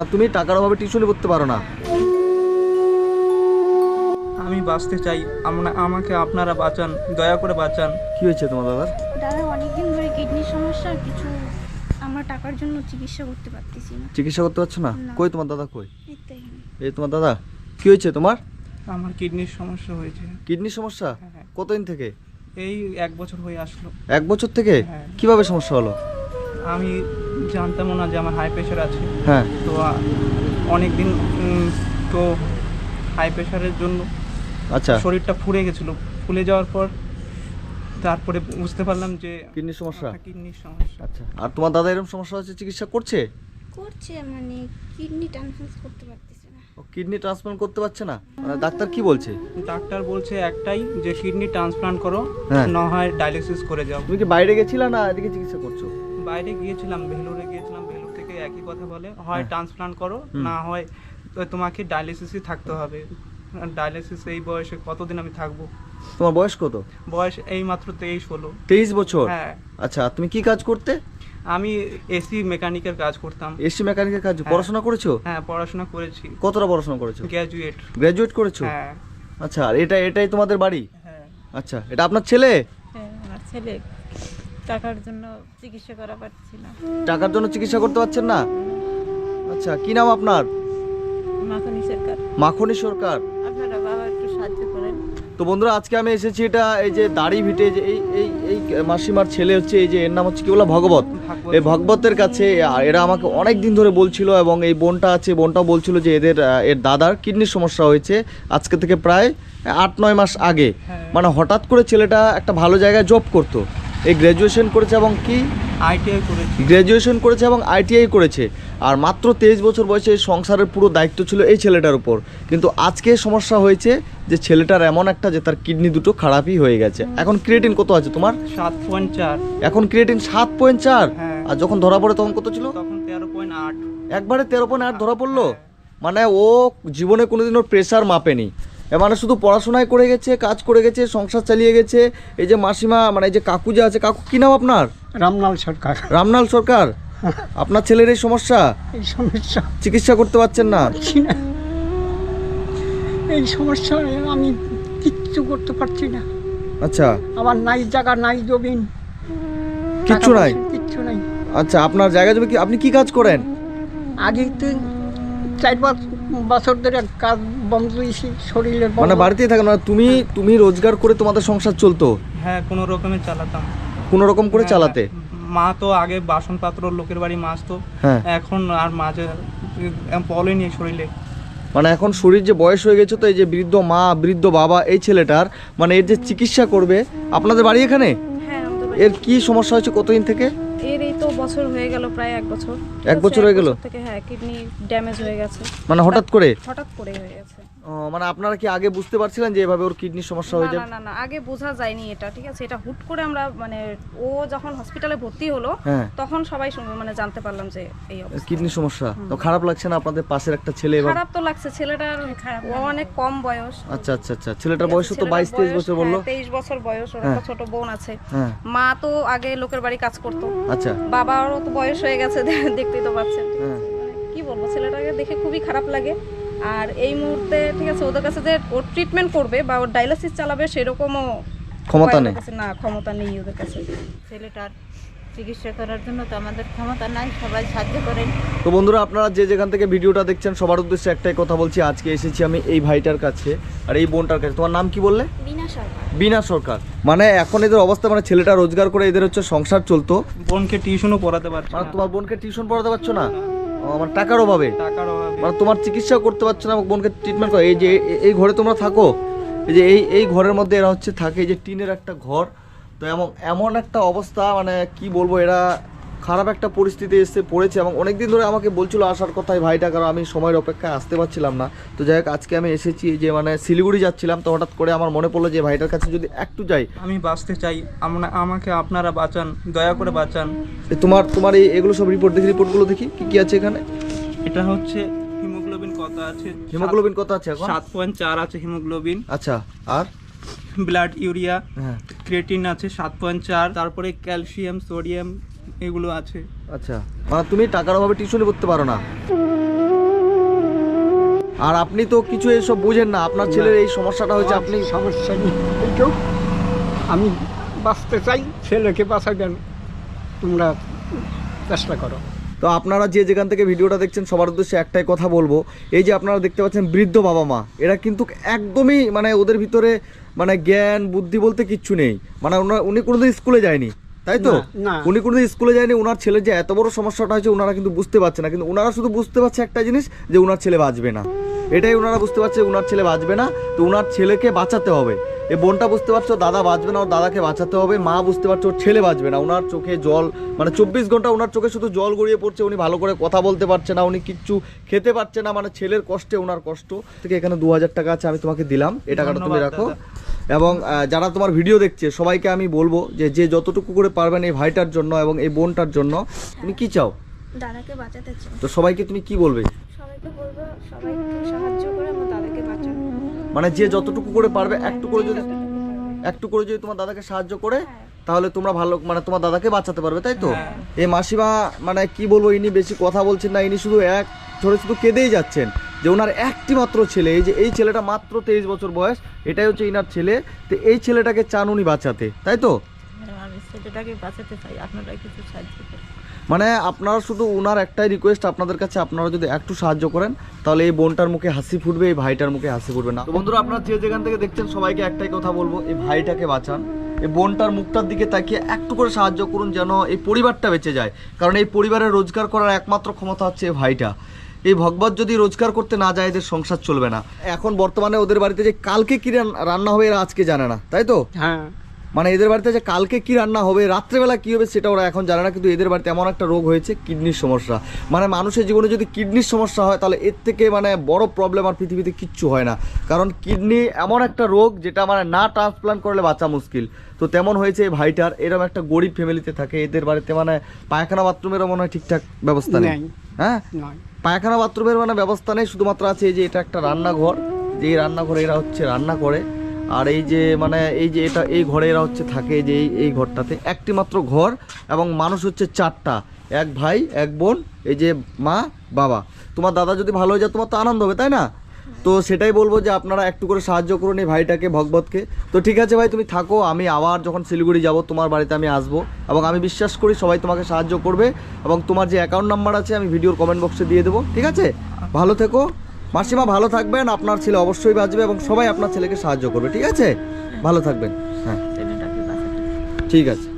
তুমি টাকার অভাবে টিউশনি করতে পারো না। আমি বাঁচতে চাই আমরা আমাকে আপনারা বাঁচান দয়া করে বাঁচান। কি হয়েছে তোমার দাদার দাদা অনেকদিন ধরে কিডনির সমস্যা আর কিছু আমরা টাকার জন্য চিকিৎসা করতে পারতেছি না। চিকিৎসা করতে পারছ না। কই তোমার দাদা কই। এই তোমার দাদা কি হয়েছে তোমার? আমার কিডনির সমস্যা হয়েছে। কিডনির সমস্যা? হ্যাঁ। কতদিন থেকে? এই এক বছর হয়ে আসলো। এক বছর থেকে? হ্যাঁ। কীভাবে সমস্যা হলো? আমি জানতামও না যে আমার হাই প্রেশার আছে। হ্যাঁ। তো অনেক দিন তো হাই প্রেশারের জন্য আচ্ছা। শরীরটা ফুলে গেছিল। ফুলে যাওয়ার পর তারপরে বুঝতে পারলাম যে কিডনির সমস্যা? কিডনির সমস্যা। আচ্ছা। আর তোমার দাদা এরকম সমস্যা হচ্ছে চিকিৎসা করছে? করছে মানে কিডনি ট্রান্সফার করতে পারতেছে না। ও কিডনি ট্রান্সপ্লান্ট করতে পারছে না? মানে ডাক্তার কি বলছে? ডাক্তার বলছে একটাই যে কিডনি ট্রান্সপ্লান্ট করো হ্যাঁ। না হয় ডায়ালিসিস করে যাও। তুমি কি বাইরে গেছিলা না এদিকে চিকিৎসা করছ? বাইরে গিয়েছিলাম ভেলোরে গিয়েছিলাম ভেলোর থেকে একই কথা বলে হয় হ্যাঁ। ট্রান্সপ্লান্ট করো না হয় তোমাকে ডায়ালিসিসই থাকতে হবে। ডায়ালিসিস এই বয়সে কতদিন আমি থাকব? তোমার বয়স কত? বয়স এই মাত্র তেইশ হলো। তেইশ বছর? হ্যাঁ। আচ্ছা তুমি কি কাজ করতে? আমি এসি মেকানিকের কাজ করতাম। এসি মেকানিকের কাজ? হ্যাঁ। পড়াশোনা করেছ? হ্যাঁ পড়াশোনা করেছি। কতটা পড়াশোনা করেছ? গ্র্যাজুয়েট গ্র্যাজুয়েট করেছ? হ্যাঁ। আচ্ছা আর এটা এটাই তোমাদের বাড়ি? হ্যাঁ। আচ্ছা এটা আপনার ছেলে? হ্যাঁ আমার ছেলে। টাকার জন্য চিকিৎসা করা পারছি না টাকার জন্য চিকিৎসা করতে পারছেন না? আচ্ছা কি নাম আপনার? মাখনি সরকার। মাখনি সরকার। আপনারা বাবা একটু সাহায্য করেন। তো বন্ধুরা আজকে আমি এসেছি এটা এই যে দাড়ি ভিটে যে এই এই এই মাসিমার ছেলে হচ্ছে এই যে এর নাম হচ্ছে কি বলা? ভগবত। এই ভগবতের কাছে এরা আমাকে অনেক দিন ধরে বলছিল এবং এই বোনটা আছে বোনটাও বলছিল যে এদের এর দাদার কিডনির সমস্যা হয়েছে আজকে থেকে প্রায় আট নয় মাস আগে। হ্যাঁ। মানে হঠাৎ করে ছেলেটা একটা ভালো জায়গায় জব করতো। এই গ্র্যাজুয়েশন করেছে এবং কি? আইটিআই করেছি। গ্র্যাজুয়েশন করেছে এবং আইটিআই করেছে। আর মাত্র তেইশ বছর বয়সে এই সংসারের পুরো দায়িত্ব ছিল এই ছেলেটার উপর। কিন্তু আজকে সমস্যা হয়েছে যে ছেলেটার এমন একটা যে তার কিডনি দুটো খারাপই হয়ে গেছে। এখন ক্রিয়েটিন কত আছে তোমার? সাত পয়েন্ট চার। এখন ক্রিয়েটিন সাত পয়েন্ট চার? হ্যাঁ। আর যখন ধরা পড়ে তখন কত ছিল? তখন তেরো পয়েন্ট আট। একবারে তেরো পয়েন্ট আট ধরা পড়ল? মানে ও জীবনে কোনোদিন ওর প্রেশার মাপেনি। মানে শুধু পড়াশোনায় করে গেছে কাজ করে গেছে সংসার চালিয়ে গেছে এই যে মাসিমা মানে এই যে কাকু যে আছে কাকু কি নাম আপনার? রামলাল সরকার। রামলাল সরকার? আপনার ছেলের এই সমস্যা? এই সমস্যা। চিকিৎসা করতে পারছেন না? এই সমস্যায় আমি কিচ্ছু করতে পারছি না। আচ্ছা। আমার নাই জায়গা নাই জমিন। কিচ্ছু নাই? কিচ্ছু নাই। আচ্ছা আপনার জায়গা জমি কি আপনি কি কাজ করেন? আগে তো চার পাঁচ বছর ধরে কাজ বন্ধ দিয়েছি শরীরের মানে। বাড়িতেই থাকেন মানে তুমি তুমি রোজগার করে তোমাদের সংসার চলতো? হ্যাঁ কোনো রকমে চালাতাম। কোনো রকম করে হ্যাঁ, চালাতে? মা তো আগে বাসন পাত্র লোকের বাড়ি মাজতো হ্যাঁ। এখন আর মাঝে বলেনি শরীরে। মানে এখন শরীর যে বয়স হয়ে গেছে তো এই যে বৃদ্ধ মা বৃদ্ধ বাবা এই ছেলেটার মানে এর যে চিকিৎসা করবে আপনাদের বাড়ি এখানে? হ্যাঁ এর কি সমস্যা হয়েছে কতদিন থেকে? এর এই তো বছর হয়ে গেল প্রায় এক বছর। এক বছর হয়ে গেল? থেকে হ্যাঁ কিডনি ড্যামেজ হয়ে গেছে। মানে হঠাৎ করে? হঠাৎ করে হয়ে গেছে। মানে আপনারা কি আগে বুঝতে পারছিলেন যে এভাবে ওর কিডনির সমস্যা না হয়ে না যাবে না না আগে বোঝা যায়নি এটা ঠিক আছে? এটা হুট করে আমরা মানে ও যখন হসপিটালে ভর্তি হলো হ্যাঁ। তখন সবাই শুন- মানে জানতে পারলাম যে এই অবস্থা। কিডনির সমস্যা। তো খারাপ লাগছে না আপনাদের পাশের একটা ছেলে খারাপ তো লাগছে ছেলেটার ও অনেক কম বয়স। আচ্ছা আচ্ছা আচ্ছা ছেলেটার বয়স তো বাইশ তেইশ বছর বলল। তেইশ বছর বয়স ওর হ্যাঁ। একটা ছোট বোন আছে। হ্যাঁ। মা তো আগে লোকের বাড়ি কাজ করতো। আচ্ছা। বাবারও তো বয়স হয়ে গেছে দেখতেই তো পাচ্ছেন। হ্যাঁ। মানে কি বলব ছেলেটাকে দেখে খুবই খারাপ লাগে। আর এই মুহূর্তে ঠিক আছে ওদের কাছে যে ওর ট্রিটমেন্ট করবে বা ওর ডায়ালিসিস চালাবে সেরকমও ক্ষমতা নেই। না ক্ষমতা নেই ওদের কাছে। ছেলেটার চিকিৎসা করার জন্য তো আমাদের ক্ষমতা নাই সবাই সাহায্য করেন তো বন্ধুরা আপনারা যে যেখান থেকে ভিডিওটা দেখছেন সবার উদ্দেশ্যে একটাই কথা বলছি আজকে এসেছি আমি এই ভাইটার কাছে আর এই বোনটার কাছে। তোমার নাম কি বললে? বিনা সরকার। বিনা সরকার। মানে এখন এদের অবস্থা মানে ছেলেটা রোজগার করে এদের হচ্ছে সংসার চলতো। বোনকে টিউশনও পড়াতে পারছি মানে না। তোমার বোনকে টিউশন পড়াতে পারছ না। ও, মানে টাকার অভাবে? টাকার অভাবে। মানে তোমার চিকিৎসা করতে পারছ না বোনকে ট্রিটমেন্ট করো। এই যে এই ঘরে তোমরা থাকো এই যে এই এই ঘরের মধ্যে এরা হচ্ছে থাকে এই যে টিনের একটা ঘর। তো এমন এমন একটা অবস্থা মানে কি বলব এরা খারাপ একটা পরিস্থিতি এসে পড়েছে এবং অনেক দিন ধরে আমাকে বলছিল আসার কথা এই ভাইটা কারণ আমি সময়ের অপেক্ষায় আসতে পারছিলাম না। তো যাই হোক আজকে আমি এসেছি যে মানে শিলিগুড়ি যাচ্ছিলাম তো হঠাৎ করে আমার মনে পড়ল যে ভাইটার কাছে যদি একটু যাই। আমি বাঁচতে চাই আমরা আমাকে আপনারা বাঁচান দয়া করে বাঁচান। তোমার তোমার এই এগুলো সব রিপোর্ট দেখি রিপোর্টগুলো দেখি কি কি আছে এখানে? এটা হচ্ছে হিমোগ্লোবিন কত আছে হিমোগ্লোবিন কত আছে এখন? সাত পয়েন্ট চার আছে হিমোগ্লোবিন। আচ্ছা আর? ব্লাড ইউরিয়া হ্যাঁ। ক্রেটিন আছে সাত পয়েন্ট চার তারপরে ক্যালসিয়াম সোডিয়াম এগুলো আছে। আচ্ছা। মানে তুমি টাকার অভাবে টিউশনি করতে পারো না। আর আপনি তো কিছু এসব বুঝেন না। আপনার ছেলের এই সমস্যাটা হয়েছে আপনি সমস্যা নেই। এইটুক আমি বাঁচতে চাই ছেলেকে বাঁচাবেন তোমরা চেষ্টা করো। তো আপনারা যে যেখান থেকে ভিডিওটা দেখছেন সবার উদ্দেশ্যে একটাই কথা বলব। এই যে আপনারা দেখতে পাচ্ছেন বৃদ্ধ বাবা মা এরা কিন্তু একদমই মানে ওদের ভিতরে মানে জ্ঞান বুদ্ধি বলতে কিচ্ছু নেই। মানে উনি কোনোদিন স্কুলে যায়নি। তাই তো। উনি কোনোদিন স্কুলে যায়নি ওনার ছেলের যে এত বড় সমস্যাটা হয়েছে ওনারা কিন্তু বুঝতে পারছে না। কিন্তু ওনারা শুধু বুঝতে পারছে একটা জিনিস যে ওনার ছেলে বাঁচবে না। এটাই ওনারা বুঝতে পারছে ওনার ছেলে বাঁচবে না। তো ওনার ছেলেকে বাঁচাতে হবে। এই বোনটা বুঝতে পারছ দাদা বাঁচবে না ওর দাদাকে বাঁচাতে হবে। মা বুঝতে পারছ ওর ছেলে বাঁচবে না। ওনার চোখে জল মানে চব্বিশ ঘণ্টা ওনার চোখে শুধু জল গড়িয়ে পড়ছে উনি ভালো করে কথা বলতে পারছে না উনি কিচ্ছু খেতে পারছে না। মানে ছেলের কষ্টে ওনার কষ্ট। থেকে এখানে দু হাজার টাকা আছে আমি তোমাকে দিলাম। এই টাকাটা তুমি রাখো। এবং যারা তোমার ভিডিও দেখছে সবাইকে আমি বলব যে যে যতটুকু করে পারবেন এই ভাইটার জন্য এবং এই বোনটার জন্য তুমি কি চাও? দাদাকে বাঁচাতে চাই। তো সবাইকে তুমি কি বলবে? সবাইকে বলব সবাইকে সাহায্য করে আমার দাদাকে বাঁচানো মানে যে যতটুকু করে পারবে একটু করে যদি একটু করে যদি তোমার দাদাকে সাহায্য করে তাহলে তোমরা ভালো মানে তোমার দাদাকে বাঁচাতে পারবে তাই তো? হ্যাঁ। এই মাসিমা মানে কি বলব ইনি বেশি কথা বলছেন না ইনি শুধু এক ধরে শুধু কেঁদেই যাচ্ছেন। যে ওনার একটি মাত্র ছেলে এই যে এই ছেলেটা মাত্র তেইশ বছর বয়স এটাই হচ্ছে ইনার ছেলে তো এই ছেলেটাকে চান উনি বাঁচাতে তাই তো? ছেলেটাকে বাঁচাতে চাই আপনারা কিছু সাহায্য মানে আপনারা শুধু ওনার একটাই রিকোয়েস্ট আপনাদের কাছে আপনারা যদি একটু সাহায্য করেন তাহলে এই বোনটার মুখে হাসি ফুটবে এই ভাইটার মুখে হাসি ফুটবে না। বন্ধুরা আপনারা যে যেখান থেকে দেখছেন সবাইকে একটাই কথা বলব এই ভাইটাকে বাঁচান। এই বোনটার মুখটার দিকে তাকিয়ে একটু করে সাহায্য করুন যেন এই পরিবারটা বেঁচে যায়। কারণ এই পরিবারের রোজগার করার একমাত্র ক্ষমতা হচ্ছে এই ভাইটা। এই ভগবত যদি রোজগার করতে না যায় এদের সংসার চলবে না। এখন বর্তমানে ওদের বাড়িতে যে কালকে কি রান্না হবে এরা আজকে জানে না তাই তো? হ্যাঁ। মানে এদের বাড়িতে যে কালকে কি রান্না হবে রাত্রেবেলা কি হবে সেটা ওরা এখন জানে না কিন্তু এদের বাড়িতে এমন একটা রোগ হয়েছে কিডনির সমস্যা। মানে মানুষের জীবনে যদি কিডনির সমস্যা হয় তাহলে এর থেকে মানে বড় প্রবলেম আর পৃথিবীতে কিচ্ছু হয় না। কারণ কিডনি এমন একটা রোগ যেটা মানে না ট্রান্সপ্লান্ট করলে বাঁচা মুশকিল। তো তেমন হয়েছে এই ভাইটার এরকম একটা গরিব ফ্যামিলিতে থাকে এদের বাড়িতে মানে পায়খানা বাথরুমেরও মনে হয় ঠিকঠাক ব্যবস্থা নেই। হ্যাঁ? পায়খানা বাথরুমের মানে ব্যবস্থা নেই, শুধুমাত্র আছে এই যে এটা একটা রান্নাঘর। যে রান্নাঘরে এরা হচ্ছে রান্না করে, আর এই যে মানে এই যে এটা, এই ঘরে এরা হচ্ছে থাকে যে এই ঘরটাতে। একটি মাত্র ঘর এবং মানুষ হচ্ছে চারটা, এক ভাই, এক বোন, এই যে মা, বাবা। তোমার দাদা যদি ভালো হয়ে যায়, তোমার তো আনন্দ হবে, তাই না? তো সেটাই বলব যে আপনারা একটু করে সাহায্য করুন এই ভাইটাকে ভগবতকে। তো ঠিক আছে ভাই তুমি থাকো আমি আবার যখন শিলিগুড়ি যাব তোমার বাড়িতে আমি আসব। এবং আমি বিশ্বাস করি সবাই তোমাকে সাহায্য করবে এবং তোমার যে অ্যাকাউন্ট নাম্বার আছে আমি ভিডিওর কমেন্ট বক্সে দিয়ে দেবো। ঠিক আছে? ভালো থেকো। মাসিমা ভালো থাকবেন আপনার ছেলে অবশ্যই বাঁচবে এবং সবাই আপনার ছেলেকে সাহায্য করবে। ঠিক আছে? ভালো থাকবেন। হ্যাঁ। ঠিক আছে।